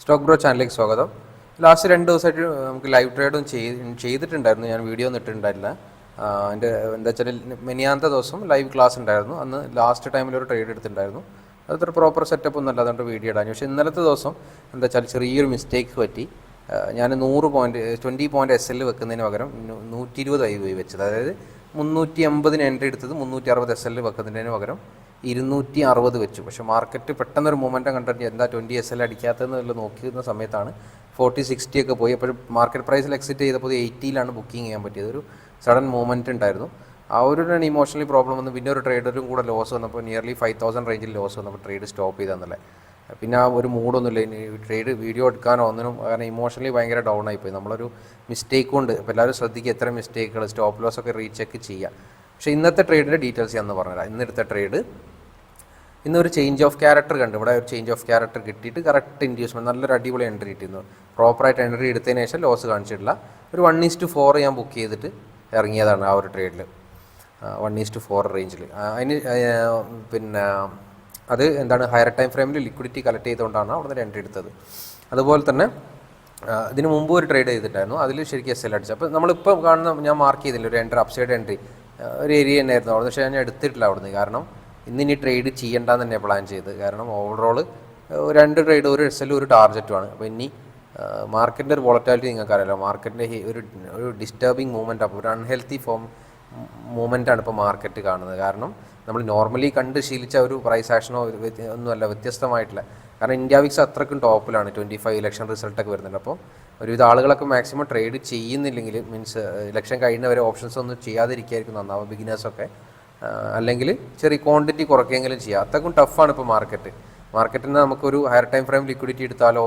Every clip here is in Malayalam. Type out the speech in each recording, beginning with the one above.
സ്റ്റോക്ക് ബ്രോ ചാനലിലേക്ക് സ്വാഗതം. ലാസ്റ്റ് രണ്ട് ദിവസമായിട്ട് നമുക്ക് ലൈവ് ട്രേഡും ചെയ്തിട്ടുണ്ടായിരുന്നു. ഞാൻ വീഡിയോ ഒന്നും എന്റെ എന്താ വെച്ചാൽ മെനിയാന്ത ദിവസം ലൈവ് ക്ലാസ് ഉണ്ടായിരുന്നു. അന്ന് ലാസ്റ്റ് ടൈമിൽ ഒരു ട്രേഡ് എടുത്തിട്ടുണ്ടായിരുന്നു. അതൊരു പ്രോപ്പർ സെറ്റപ്പ് ഒന്നും അതുകൊണ്ട് വീഡിയോ ഇടാൻ പക്ഷേ ഇന്നലത്തെ ദിവസം എന്താ വെച്ചാൽ ചെറിയൊരു മിസ്റ്റേക്ക് പറ്റി. ഞാൻ നൂറ് point twenty point S L വെക്കുന്നതിന് പകരം നൂറ്റി ഇരുപത് ഐ വെച്ചത്. അതായത് മുന്നൂറ്റി അമ്പതിന് എൻട്രി എടുത്തത് മുന്നൂറ്റി അറുപത് എസ് എൽ വെക്കുന്നതിന് പകരം ഇരുന്നൂറ്റി അറുപത് വെച്ചു. പക്ഷേ മാർക്കറ്റ് പെട്ടെന്നൊരു മൂമെന്റം കണ്ടിട്ട് എന്താ ട്വന്റി എസ് എൽ അടിക്കാത്തതെന്നുള്ള നോക്കിയിരുന്ന സമയത്താണ് ഫോർട്ടി സിക്സ്റ്റി ഒക്കെ പോയി. അപ്പോൾ മാർക്കറ്റ് പ്രൈസിൽ എക്സിറ്റ് ചെയ്തപ്പോൾ എയ്റ്റിയിലാണ് ബുക്കിംഗ് ചെയ്യാൻ പറ്റിയത്. ഒരു സഡൻ മൂവ്മെന്റ് ഉണ്ടായിരുന്നു. ആ ഒരു ഇമോഷണലി പ്രോബ്ലം വന്ന്. പിന്നെ ഒരു ട്രേഡറും കൂടെ ലോസ് വന്നപ്പോൾ നിയർലി ഫൈവ് തൗസൻഡ് റേഞ്ചിൽ ലോസ് വന്നപ്പോൾ ട്രേഡ് സ്റ്റോപ്പ് ചെയ്തെന്നല്ലേ പിന്നെ ആ ഒരു മൂഡൊന്നുമില്ല ഇനി ട്രേഡ് വീഡിയോ എടുക്കാനോ ഒന്നിനും കാരണം ഇമോഷണലി ഭയങ്കര ഡൗൺ ആയിപ്പോയി നമ്മളൊരു മിസ്റ്റേക്ക് കൊണ്ട് അപ്പോൾ എല്ലാവരും ശ്രദ്ധിക്കുക എത്ര മിസ്റ്റേക്കുകൾ സ്റ്റോപ്പ് ലോസ് ഒക്കെ റീചെക്ക് ചെയ്യുക. പക്ഷേ ഇന്നത്തെ ട്രേഡിന്റെ ഡീറ്റെയിൽസ് ഞാൻ പറഞ്ഞുതരാം. ഇന്നെടുത്ത ട്രേഡ് ഇന്നൊരു ചേഞ്ച് ഓഫ് ക്യാരക്ടർ കണ്ടു. ഇവിടെ ഒരു ചേഞ്ച് ഓഫ് ക്യാരക്ടർ കിട്ടിയിട്ട് കറക്റ്റ് ഇൻഡ്യൂസ്മെന്റ് നല്ലൊരു അടിപൊളി എൻട്രി കിട്ടിയിരുന്നു. പ്രോപ്പറായിട്ട് എൻട്രി എടുത്തതിന് ശേഷം ലോസ് കാണിച്ചിട്ടില്ല. ഒരു വൺ ഈസ് ടു ഫോർ ഞാൻ ബുക്ക് ചെയ്തിട്ട് ഇറങ്ങിയതാണ് ആ ഒരു ട്രേഡിൽ വൺ ഈസ് ടു ഫോർ റേഞ്ചിൽ അതിന് പിന്നെ അത് എന്താണ് ഹയർ ടൈം ഫ്രെയിമിൽ ലിക്വിഡിറ്റി കളക്ട് ചെയ്തുകൊണ്ടാണ് അവിടെ നിന്ന് എൻട്രി എടുത്തത്. അതുപോലെ തന്നെ ഇതിന് മുമ്പ് ഒരു ട്രേഡ് ചെയ്തിട്ടായിരുന്നു അതിൽ ശരിക്കും എസ് എൽ അടിച്ചു. അപ്പോൾ നമ്മളിപ്പോൾ കാണുന്ന ഞാൻ മാർക്ക് ചെയ്തില്ല ഒരു എൻട്രി അപ്സൈഡ് എൻട്രി ഒരു ഏരിയ ഉണ്ടായിരുന്നു അവിടെ പക്ഷേ ഞാൻ എടുത്തിട്ടില്ല അവിടുന്ന്. കാരണം ഇന്ന് ഇനി ട്രേഡ് ചെയ്യണ്ടെന്ന് തന്നെ പ്ലാൻ ചെയ്ത് കാരണം ഓവറോൾ രണ്ട് ട്രേഡ് ഒരു എസ് എല്ലും ഒരു ടാർജറ്റുമാണ് അപ്പോൾ ഇനി മാർക്കറ്റിന്റെ ഒരു വോളറ്റാലിറ്റി നിങ്ങൾക്കറിയാലോ. മാർക്കറ്റിന്റെ ഒരു ഒരു ഡിസ്റ്റർബിങ് മൂവ്മെന്റ് അപ്പോൾ ഒരു അൺഹെൽത്തി ഫോം മൂവ്മെന്റാണ് ഇപ്പോൾ മാർക്കറ്റ് കാണുന്നത്. കാരണം നമ്മൾ നോർമലി കണ്ട് ശീലിച്ച ഒരു പ്രൈസ് ആക്ഷനോ ഒന്നുമല്ല വ്യത്യസ്തമായിട്ടുള്ള കാരണം ഇന്ത്യ വിക്സ് അത്രക്കും ടോപ്പിലാണ്. ട്വന്റി ഫൈവ് ഇലക്ഷൻ റിസൾട്ടൊക്കെ വരുന്നുണ്ട്. അപ്പോൾ ഒരുവിധ ആളുകളൊക്കെ മാക്സിമം ട്രേഡ് ചെയ്യുന്നില്ലെങ്കിൽ മീൻസ് ഇലക്ഷൻ കഴിയുന്നവരെ ഓപ്ഷൻസ് ഒന്നും ചെയ്യാതിരിക്കുകയായിരിക്കും നന്നാവും ബിഗിനേഴ്സൊക്കെ അല്ലെങ്കിൽ ചെറിയ ക്വാണ്ടിറ്റി കുറയ്ക്കുകയെങ്കിലും ചെയ്യാം. അത്രക്കും ടഫാണ് ഇപ്പോൾ മാർക്കറ്റ് മാർക്കറ്റിന് നമുക്കൊരു ഹയർ ടൈം ഫ്രെയിം ലിക്വിഡിറ്റി എടുത്താലോ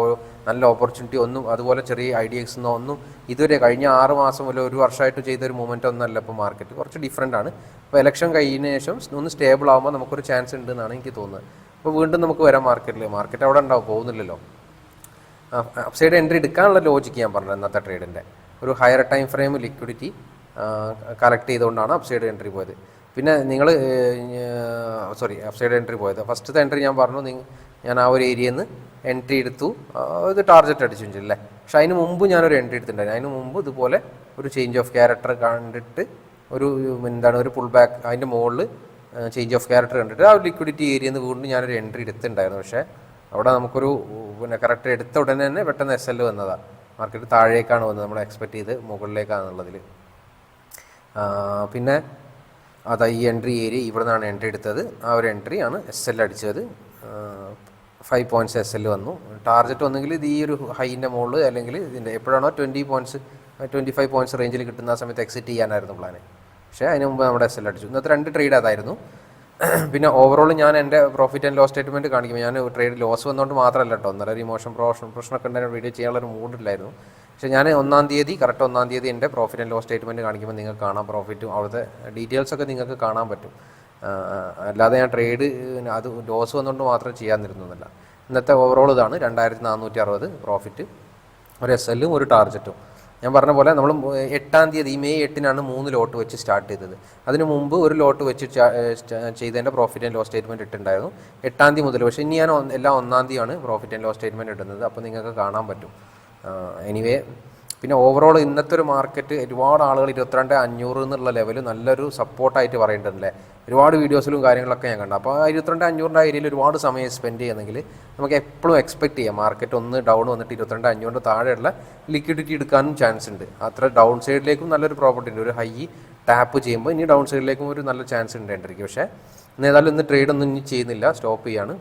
നല്ല ഓപ്പർച്യൂണിറ്റി ഒന്നും അതുപോലെ ചെറിയ ഐഡിയക്സ് എന്നോ ഒന്നും ഇതുവരെ കഴിഞ്ഞ ആറ് മാസം വല്ല ഒരു വർഷമായിട്ട് ചെയ്ത ഒരു മൂവ്മെന്റ് ഒന്നല്ല ഇപ്പോൾ മാർക്കറ്റ് കുറച്ച് ഡിഫറെന്റ് ആണ്. അപ്പോൾ ഇലക്ഷൻ കഴിഞ്ഞ ശേഷം ഒന്ന് സ്റ്റേബിൾ ആകുമ്പോൾ നമുക്കൊരു ചാൻസ് ഉണ്ട് എന്നാണ് എനിക്ക് തോന്നുന്നത്. അപ്പോൾ വീണ്ടും നമുക്ക് വരാം മാർക്കറ്റിൽ മാർക്കറ്റ് അവിടെ ഉണ്ടാവും പോകുന്നില്ലല്ലോ. അപ്സൈഡ് എൻട്രി എടുക്കാനുള്ള ലോജിക്ക് ഞാൻ പറഞ്ഞത് ഇന്നത്തെ ട്രേഡിന്റെ ഒരു higher time frame liquidity collect ചെയ്തുകൊണ്ടാണ് അപ്സൈഡ് എൻട്രി പോയത്. പിന്നെ നിങ്ങൾ സോറി അപ്സൈഡ് എൻട്രി പോയത്. ഫസ്റ്റത്തെ എൻട്രി ഞാൻ പറഞ്ഞു ഞാൻ ആ ഒരു ഏരിയയിൽ നിന്ന് എൻട്രി എടുത്തു. ഇത് ടാർജറ്റ് അടിച്ചു അല്ലേ? പക്ഷെ അതിന് മുമ്പ് ഞാനൊരു എൻട്രി എടുത്തിട്ടുണ്ടായിരുന്നു. അതിന് മുമ്പ് ഇതുപോലെ ഒരു ചേഞ്ച് ഓഫ് ക്യാരക്ടർ കണ്ടിട്ട് ഒരു എന്താണ് ഒരു പുൾ ബാക്ക് അതിന്റെ മുകളിൽ ചേഞ്ച് ഓഫ് ക്യാരക്ടർ കണ്ടിട്ട് ആ ലിക്വിഡിറ്റി ഏരിയയിൽ നിന്ന് വീണ്ടും ഞാനൊരു എൻട്രി എടുത്തിട്ടുണ്ടായിരുന്നു. പക്ഷേ അവിടെ നമുക്കൊരു പിന്നെ കറക്റ്റ് എടുത്ത ഉടനെ തന്നെ പെട്ടെന്ന് എസ് എൽ വന്നതാണ് മാർക്കറ്റ് താഴേക്കാണ് വന്നത്. നമ്മൾ എക്സ്പെക്ട് ചെയ്ത് മുകളിലേക്കാണെന്നുള്ളതിൽ പിന്നെ അതാ ഈ എൻട്രി ഏരിയ ഇവിടെ നിന്നാണ് എൻട്രി എടുത്തത്. ആ ഒരു എൻട്രി ആണ് എസ് എൽ അടിച്ചത്. ഫൈവ് പോയിന്റ്സ് എസ് എൽ വന്നു. ടാർഗറ്റ് വന്നെങ്കിൽ ഇത് ഈ ഒരു ഹൈന്റെ മുകളിൽ അല്ലെങ്കിൽ ഇതിന്റെ എപ്പോഴാണോ twenty points twenty five points റേഞ്ചിൽ കിട്ടുന്ന ആ സമയത്ത് എക്സിറ്റ് ചെയ്യാനായിരുന്നു പ്ലാൻ പക്ഷേ അതിന് മുമ്പ് നമ്മുടെ എസ് എൽ അടിച്ചു. ഇന്നത്തെ രണ്ട് ട്രേഡ് അതായിരുന്നു. പിന്നെ ഓവറോൾ ഞാൻ എന്റെ പ്രോഫിറ്റ് ആൻഡ് ലോസ് സ്റ്റേറ്റ്മെന്റ് കാണിക്കുമ്പോൾ ഞാൻ ട്രേഡ് ലോസ് വന്നുകൊണ്ട് മാത്രമല്ല കേട്ടോ ഒന്നര ഇമോഷൻ പ്രോഷൻ പ്രശ്നമൊക്കെ ഉണ്ടായ വീഡിയോ ചെയ്യാനുള്ളൊരു മൂഡില്ലായിരുന്നു പക്ഷേ ഞാൻ ഒന്നാം തീയതി കറക്റ്റ് ഒന്നാം തീയതി എന്റെ പ്രോഫിറ്റ് ആൻഡ് ലോസ് സ്റ്റേറ്റ്മെന്റ് കാണിക്കുമ്പോൾ നിങ്ങൾക്ക് കാണാം. പ്രോഫിറ്റും അവിടുത്തെ ഡീറ്റെയിൽസ് ഒക്കെ നിങ്ങൾക്ക് കാണാൻ പറ്റും. അല്ലാതെ ഞാൻ ട്രേഡ് അത് ലോസ് വന്നുകൊണ്ട് മാത്രം ചെയ്യാതിരുന്നില്ല ഇന്നത്തെ ഓവറോൾ ഇതാണ് രണ്ടായിരത്തി നാനൂറ്റി അറുപത് പ്രോഫിറ്റ് ഒരു എസ് എല്ലും ഒരു ടാർജറ്റും ഞാൻ പറഞ്ഞ പോലെ നമ്മൾ എട്ടാം തീയതി മെയ് എട്ടിനാണ് മൂന്ന് ലോട്ട് വെച്ച് സ്റ്റാർട്ട് ചെയ്തത്. അതിന് മുമ്പ് ഒരു ലോട്ട് വെച്ച് ചെയ്തതിന്റെ പ്രോഫിറ്റ് ആൻഡ് ലോസ് സ്റ്റേറ്റ്മെന്റ് ഇട്ടുണ്ടായിരുന്നു എട്ടാം തീയതി മുതൽ പക്ഷേ ഇനി ഞാൻ എല്ലാ ഒന്നാം തീയതിയാണ് പ്രോഫിറ്റ് ആൻഡ് ലോസ് സ്റ്റേറ്റ്മെന്റ് ഇടുന്നത്. അപ്പോൾ നിങ്ങൾക്ക് കാണാൻ പറ്റും. എനിവേ പിന്നെ ഓവറോൾ ഇന്നത്തെ ഒരു മാർക്കറ്റ് ഒരുപാട് ആളുകൾ ഇരുപത്തിരണ്ട് അഞ്ഞൂറ് എന്നുള്ള ലെവൽ നല്ലൊരു സപ്പോർട്ടായിട്ട് പറയേണ്ടതല്ലേ ഒരുപാട് വീഡിയോസിലും കാര്യങ്ങളൊക്കെ ഞാൻ കണ്ടു. അപ്പോൾ ആ ഇരുപത്തിരണ്ട് അഞ്ഞൂറിന്റെ ഏരിയയിൽ ഒരുപാട് സമയം സ്പെൻഡ് ചെയ്യുന്നെങ്കിൽ നമുക്ക് എപ്പോഴും എക്സ്പെക്ട് ചെയ്യാം. മാർക്കറ്റ് ഒന്ന് ഡൗൺ വന്നിട്ട് ഇരുപത്തിരണ്ട് അഞ്ഞൂറിന്റെ താഴെയുള്ള ലിക്വിഡിറ്റി എടുക്കാനും ചാൻസ് ഉണ്ട്. അത്ര ഡൗൺ സൈഡിലേക്കും നല്ലൊരു പ്രോപ്പർട്ടി ഉണ്ട്. ഒരു ഹൈ ടാപ്പ് ചെയ്യുമ്പോൾ ഇനി ഡൗൺ സൈഡിലേക്കും ഒരു നല്ല ചാൻസ് ഉണ്ടായിരിക്കും പക്ഷേ എന്നേതായാലും ഇന്ന് ട്രേഡ് ഒന്നും ഇനി ചെയ്യുന്നില്ല. സ്റ്റോപ്പ് ചെയ്യാണ്.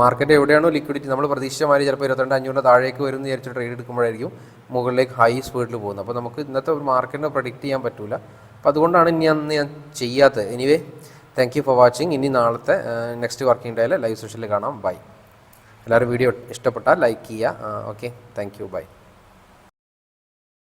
മാർക്കറ്റ് എവിടെയാണോ ലിക്വിഡിറ്റി നമ്മൾ പ്രതീക്ഷിച്ച മാതിരി ചിലപ്പോൾ ഇരുപത്തിരണ്ട് അഞ്ഞൂറിന്റെ താഴേക്ക് വരും എന്ന് വിചാരിച്ച് ട്രേഡ് എടുക്കുമ്പോഴായിരിക്കും മുകളിലേക്ക് ഹൈ സ്പീഡിൽ പോകുന്നത്. അപ്പോൾ നമുക്ക് ഇന്നത്തെ ഒരു മാർക്കറ്റിനെ പ്രഡിക്റ്റ് ചെയ്യാൻ പറ്റില്ല അപ്പോൾ അതുകൊണ്ടാണ് ഇനി അന്ന് ഞാൻ ചെയ്യാത്തത്. Anyway thank you for watching ഇനി നാളത്തെ നെക്സ്റ്റ് വർക്കിംഗ് ഡേയിൽ ലൈവ് സെഷനിൽ കാണാം. ബൈ എല്ലാവരും വീഡിയോ ഇഷ്ടപ്പെട്ടാൽ ലൈക്ക് ചെയ്യുക. Okay thank you by